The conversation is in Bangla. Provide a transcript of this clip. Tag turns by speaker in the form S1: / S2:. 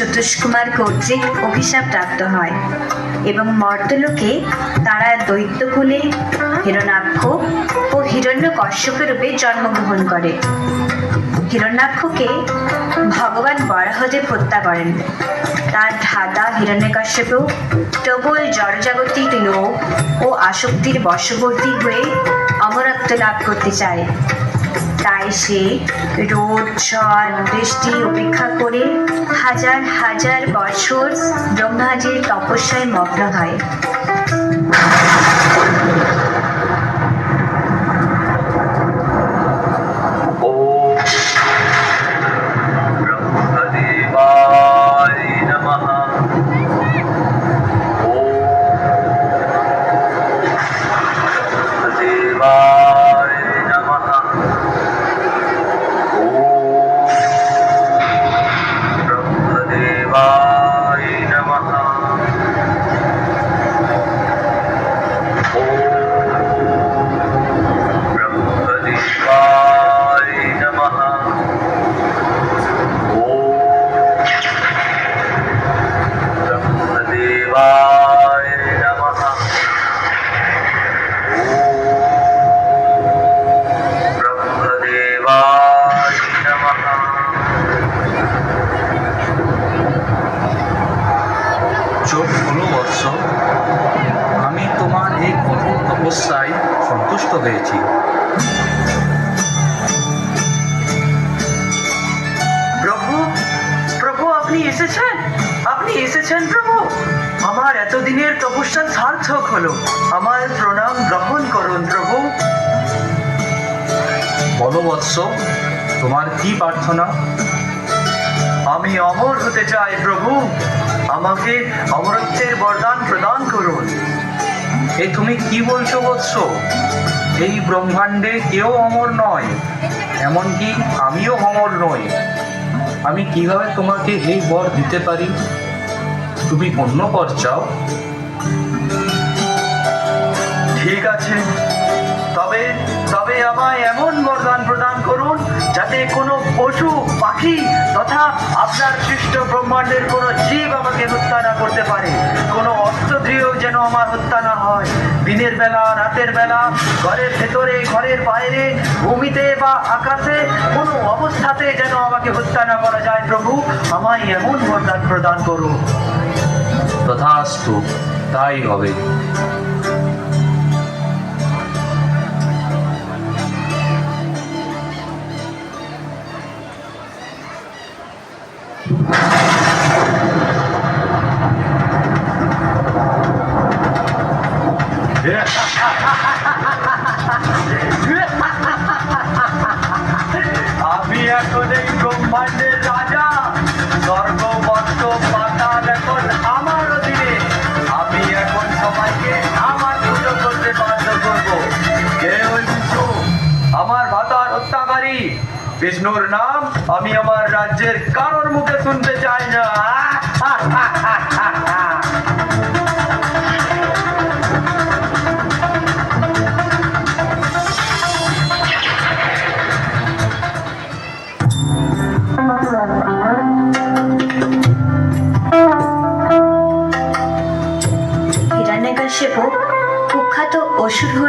S1: চতুষ্কুমার কর্তৃক অভিশাপ প্রাপ্ত হয় এবং মর্তলোকে তারা দৈত্যকুলে হিরণাক্ষ ও হিরণ্য কশ্যপ রূপে জন্মগ্রহণ করে। হিরণ্যাক্ষকে ভগবান বরাহদেব হত্যা করেন। তার ধাতা হিরণ্যকশ্যপ প্রবল জড়জাগতিক লোভ ও আসক্তির বশবর্তী হয়ে অমরত্ব লাভ করতে চায়। তাই সে রোদ ঝড় বৃষ্টি উপেক্ষা করে হাজার হাজার বছর ব্রহ্মাজির তপস্যায় মগ্ন হয়।
S2: এসেছেন? আপনি এসেছেন, প্রভু। আমার এতদিনের তপস্যা সার্থক হলো। আমার প্রণাম গ্রহণ করুন, প্রভু।
S3: বলো বৎস তোমার কি প্রার্থনা?
S2: আমি অমর হতে চাই, প্রভু। আমাকে অমরত্বের বরদান প্রদান করুন।
S3: এ তুমি কি বলছো, বৎস? এই ব্রহ্মাণ্ডে কেউ অমর নয়, এমনকি আমিও অমর নই। আমি কীভাবে তোমাকে এই বর দিতে পারি? তুমি অন্য বর চাও?
S2: ঠিক আছে। তবে তবে আমায় এমন বরদান প্রদান করুন যাতে কোনো পশু, পাখি তথা আপনার সৃষ্ট ব্রহ্মাণ্ডের কোনো জীব আমাকে হত্যা না করতে পারে। কোনো অস্ত্র যেন আমার হত্যা না হয়। দিনের বেলা, রাতের বেলা, ঘরের ভেতরে, ঘরের বাইরে, ভূমিতে বা আকাশে, কোনো অবস্থাতে যেন আমাকে হত্যা না করা যায়, প্রভু, আমায় এমন বরদান প্রদান করুন।
S3: তথাস্তু তাই হবে।
S2: আমার ভাতার হত্যাকারী বিষ্ণুর নাম আমি আমার রাজ্যের কারোর মুখে শুনতে চাই না।